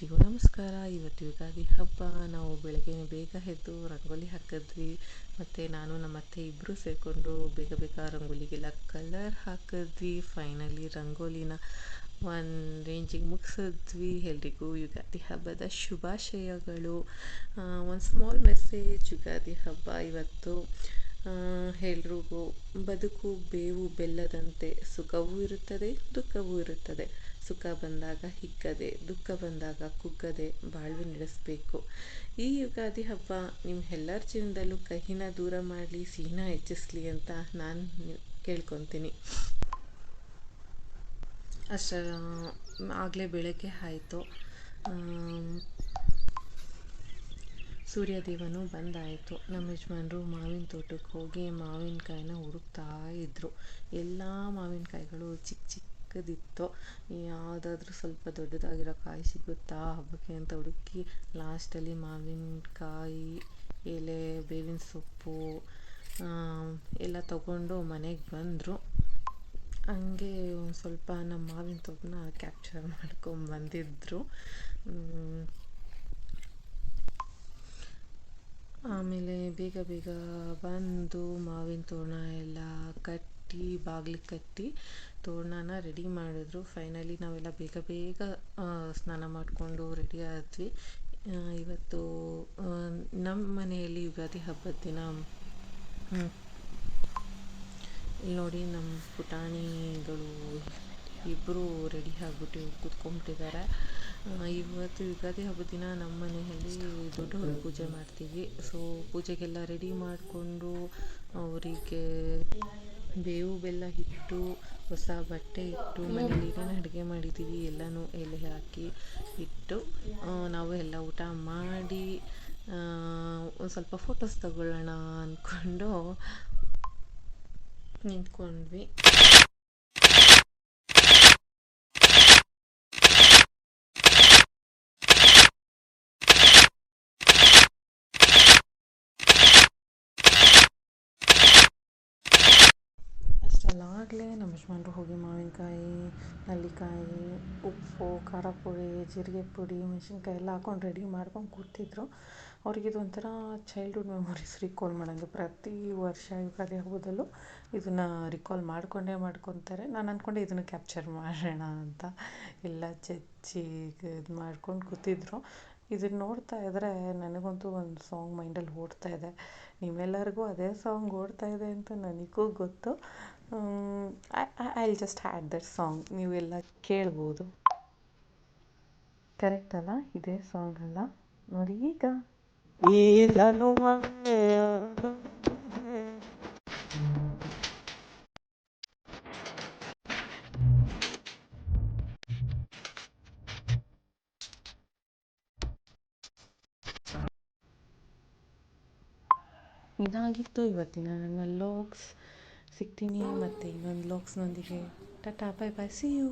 ಎಲ್ರಿಗೂ ನಮಸ್ಕಾರ. ಇವತ್ತು ಯುಗಾದಿ ಹಬ್ಬ. ನಾವು ಬೆಳಗ್ಗೆ ಬೇಗ ಎದ್ದು ರಂಗೋಲಿ ಹಾಕಿದ್ವಿ. ಮತ್ತು ನಾನು, ನಮ್ಮ ಅತ್ತೆ ಇಬ್ಬರೂ ಸೇರಿಕೊಂಡು ಬೇಗ ಬೇಗ ರಂಗೋಲಿಗೆಲ್ಲ ಕಲರ್ ಹಾಕಿದ್ವಿ. ಫೈನಲಿ ರಂಗೋಲಿನ ಒಂದು ರೇಂಜಿಗೆ ಮುಗಿಸಿದ್ವಿ. ಎಲ್ರಿಗೂ ಯುಗಾದಿ ಹಬ್ಬದ ಶುಭಾಶಯಗಳು. ಒಂದು ಸ್ಮಾಲ್ ಮೆಸೇಜ್ ಯುಗಾದಿ ಹಬ್ಬ. ಇವತ್ತು ಎಲ್ರಿಗೂ ಬದುಕು, ಬೇವು, ಬೆಲ್ಲದಂತೆ ಸುಖವೂ ಇರುತ್ತದೆ, ದುಃಖವೂ ಇರುತ್ತದೆ. ಸುಖ ಬಂದಾಗ ಹಿಕ್ಕದೆ ದುಃಖ ಬಂದಾಗ ಕುಗ್ಗದೆ ಬಾಳ್ವೆ ನಡೆಸಬೇಕು. ಈ ಯುಗಾದಿ ಹಬ್ಬ ನಿಮ್ಮೆಲ್ಲರ ಜೀವನದಲ್ಲೂ ಕಹಿನ ದೂರ ಮಾಡಲಿ ಸಿಹಿನ ಹೆಚ್ಚಿಸ್ಲಿ ಅಂತ ನಾನು ಕೇಳ್ಕೊತೀನಿ. ಅಷ್ಟ ಆಗಲೇ ಬೆಳಗ್ಗೆ ಆಯಿತು. ಸೂರ್ಯದೇವನು ಬಂದಾಯಿತು. ನಮ್ಮ ಯಜಮಾನ್ರು ಮಾವಿನ ತೋಟಕ್ಕೆ ಹೋಗಿ ಮಾವಿನಕಾಯಿನ ಹುಡುಕ್ತಾ ಇದ್ದರು ಎಲ್ಲ ಮಾವಿನಕಾಯಿಗಳು ಚಿಕ್ಕ ಚಿಕ್ಕದಿತ್ತು ಯಾವುದಾದ್ರೂ ಸ್ವಲ್ಪ ದೊಡ್ಡದಾಗಿರೋ ಕಾಯಿ ಸಿಗುತ್ತಾ? ಹಬ್ಬಕ್ಕೆ ಅಂತ ಹುಡುಕಿ ಲಾಸ್ಟಲ್ಲಿ ಮಾವಿನಕಾಯಿ, ಎಲೆ, ಬೇವಿನ ಸೊಪ್ಪು ಎಲ್ಲ ತಗೊಂಡು ಮನೆಗೆ ಬಂದರು. ಹಂಗೆ ಒಂದು ಸ್ವಲ್ಪ ನಮ್ಮ ಮಾವಿನ ತೋಪನ್ನ ಕ್ಯಾಪ್ಚರ್ ಮಾಡ್ಕೊಂಬಂದಿದ್ರು ಆಮೇಲೆ ಬೇಗ ಬೇಗ ಬಂದು ಮಾವಿನ ತೋರಣ ಎಲ್ಲ ಕಟ್ಟಿ ಬಾಗಿಲಿಗೆ ಕಟ್ಟಿ ತೋರಣನ ರೆಡಿ ಮಾಡಿದ್ರು. ಫೈನಲಿ ನಾವೆಲ್ಲ ಬೇಗ ಬೇಗ ಸ್ನಾನ ಮಾಡಿಕೊಂಡು ರೆಡಿ ಆದ್ವಿ. ಇವತ್ತು ನಮ್ಮ ಮನೆಯಲ್ಲಿ ಯುಗಾದಿ ಹಬ್ಬದ ದಿನ. ಇಲ್ಲಿ ನೋಡಿ ನಮ್ಮ ಪುಟಾಣಿಗಳು ಇಬ್ಬರು ರೆಡಿ ಆಗಿಬಿಟ್ಟು ಕೂತ್ಕೊಂಬಿಟ್ಟಿದ್ದಾರೆ. ಇವತ್ತು ಯುಗಾದಿ ಹಬ್ಬದ ದಿನ ನಮ್ಮ ಮನೆಯಲ್ಲಿ ದೊಡ್ಡವ್ರ ಪೂಜೆ ಮಾಡ್ತೀವಿ. ಸೊ ಪೂಜೆಗೆಲ್ಲ ರೆಡಿ ಮಾಡಿಕೊಂಡು ಅವರಿಗೆ ಬೇವು, ಬೆಲ್ಲ ಇಟ್ಟು ಹೊಸ ಬಟ್ಟೆ ಇಟ್ಟು ಮನೇಲಿ ಏನೇನು ಅಡುಗೆ ಮಾಡಿದ್ದೀವಿ ಎಲ್ಲನೂ ಎಲೆ ಹಾಕಿ ಇಟ್ಟು ನಾವು ಎಲ್ಲ ಊಟ ಮಾಡಿ ಒಂದು ಸ್ವಲ್ಪ ಫೋಟೋಸ್ ತಗೊಳ್ಳೋಣ ಅಂದ್ಕೊಂಡು ನಿಂತ್ಕೊಂಡ್ವಿ. ಅಷ್ಟರಲ್ಲಾಗಲೇ ನಮ್ಮ ಯಜಮಾನ್ರು ಹೋಗಿ ಮಾವಿನಕಾಯಿ, ನೆಲ್ಲಿಕಾಯಿ, ಉಪ್ಪು ಖಾರ ಪುಡಿ ಜೀರಿಗೆ ಪುಡಿ, ಮೆಣಸಿನ್ಕಾಯಿ ಎಲ್ಲ ಹಾಕೊಂಡು ರೆಡಿ ಮಾಡ್ಕೊಂಡು ಕೂತಿದ್ರು. ಅವ್ರಿಗೆ ಇದೊಂಥರ ಚೈಲ್ಡ್ಹುಡ್ ಮೆಮೊರೀಸ್ ರಿಕಾಲ್ ಮಾಡೋಂಗೆ. ಪ್ರತಿ ವರ್ಷ ಯುಗಾದಿ ಹಬ್ಬದಲ್ಲೂ ಇದನ್ನು ರಿಕಾಲ್ ಮಾಡಿಕೊಂಡೇ ಮಾಡ್ಕೊತಾರೆ. ನಾನು ಅಂದ್ಕೊಂಡೆ ಇದನ್ನು ಕ್ಯಾಪ್ಚರ್ ಮಾಡೋಣ ಅಂತ. ಎಲ್ಲ ಚಚ್ಚಿ ಇದು ಮಾಡ್ಕೊಂಡು ಕೂತಿದ್ರು. ಇದನ್ನು ನೋಡ್ತಾ ಇದ್ರೆ ನನಗಂತೂ ಒಂದು ಸಾಂಗ್ ಮೈಂಡಲ್ಲಿ ಓಡ್ತಾ ಇದೆ. ನಿಮ್ಮೆಲ್ಲರಿಗೂ ಅದೇ ಸಾಂಗ್ ಓಡ್ತಾ ಇದೆ ಅಂತ ನನಗೂ ಗೊತ್ತು. I will just had that song ನೀವೆಲ್ಲ ಕೇಳ್ಬೋದು. ಕರೆಕ್ಟ್ ಅಲ್ಲ? ಇದೇ ಸಾಂಗ್ ಅಲ್ಲ? ನೋಡಿ ಈಗ. ಇದಾಗಿತ್ತು ಇವತ್ತಿನ ನನ್ನ ಲೋಕ್ಸ್ ಸಿಗ್ತೀನಿ ಮತ್ತು ಇನ್ನೊಂದು ಲೋಕ್ಸ್ನೊಂದಿಗೆ tata bye bye see you